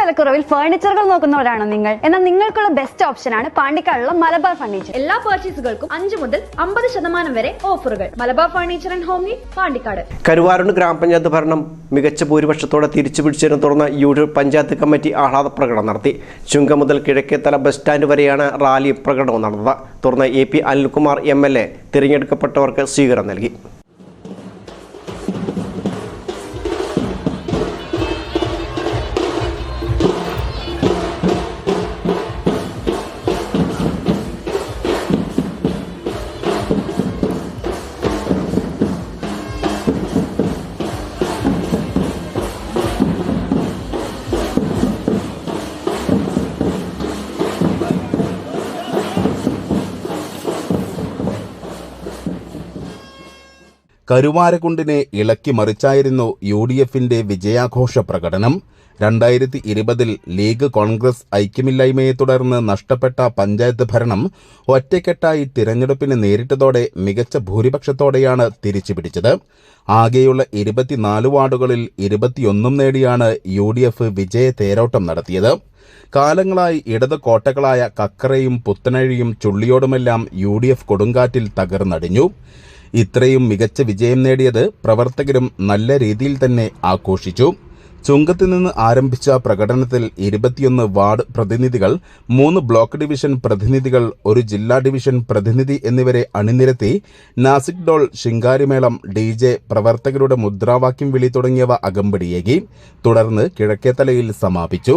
വിലക്കുറവിൽ ഫർണിച്ചറുകൾ നോക്കുന്നവരാണോ നിങ്ങൾ. എന്നാൽ നിങ്ങൾക്കുള്ള ബെസ്റ്റ് ഓപ്ഷൻ ആണ് പാണ്ടിക്കാടുള്ള മലബാർ ഫർണിച്ചർ എല്ലാ പർച്ചേസുകൾക്കും അഞ്ച് മുതൽ അമ്പത് ശതമാനം വരെ ഓഫറുകൾ Malabar furniture and home need Pandikkad. Karuvarakundu ഗ്രാമപഞ്ചായത്ത് ഭരണം മികച്ച ഭൂരിപക്ഷത്തോടെ തിരിച്ചു പിടിച്ചതിനെ തുടർന്ന് U D F panchayat committee ആഹ്ലാദ പ്രകടനം നടത്തി. ചുങ്ക മുതൽ കിഴക്കേത്തല ബസ് സ്റ്റാൻഡ് വരെയാണ് റാലി പ്രകടനവും നടന്നത്. തുടർന്ന് A P Anilkumar M L A തിരഞ്ഞെടുക്കപ്പെട്ടവർക്ക് സ്വീകരണം നൽകി. കരുവാരക്കുണ്ടിനെ ഇളക്കി മറിച്ചായിരുന്നു യു ഡി എഫിന്റെ വിജയാഘോഷ പ്രകടനം. രണ്ടായിരത്തി ഇരുപതിൽ ലീഗ് കോൺഗ്രസ് ഐക്യമില്ലായ്മയെ തുടർന്ന് നഷ്ടപ്പെട്ട പഞ്ചായത്ത് ഭരണം ഒറ്റക്കെട്ടായി തിരഞ്ഞെടുപ്പിന് നേരിട്ടതോടെ മികച്ച ഭൂരിപക്ഷത്തോടെയാണ് തിരിച്ചുപിടിച്ചത്. ആകെയുള്ള ഇരുപത്തിനാല് വാർഡുകളിൽ ഇരുപത്തിയൊന്നും നേടിയാണ് യു ഡി എഫ് വിജയ തേരോട്ടം നടത്തിയത്. കാലങ്ങളായി ഇടത് കോട്ടകളായ കക്കറയും പുത്തനഴിയും ചുള്ളിയോടുമെല്ലാം യു ഡി എഫ് കൊടുങ്കാറ്റിൽ തകർന്നടിഞ്ഞു. ഇത്രയും മികച്ച വിജയം നേടിയത് പ്രവർത്തകരും നല്ല രീതിയിൽ തന്നെ ആഘോഷിച്ചു. ചുങ്കത്ത് നിന്ന് ആരംഭിച്ച പ്രകടനത്തിൽ ഇരുപത്തിയൊന്ന് വാർഡ് പ്രതിനിധികൾ മൂന്ന് ബ്ലോക്ക് ഡിവിഷൻ പ്രതിനിധികൾ ഒരു ജില്ലാ ഡിവിഷൻ പ്രതിനിധി എന്നിവരെ അണിനിരത്തി നാസിക് ഡോൾ ശിങ്കാരിമേളം ഡി ജെ പ്രവർത്തകരുടെ മുദ്രാവാക്യം വിളി തുടങ്ങിയവ അകമ്പടിയേകി തുടർന്ന് കിഴക്കേത്തലയിൽ സമാപിച്ചു.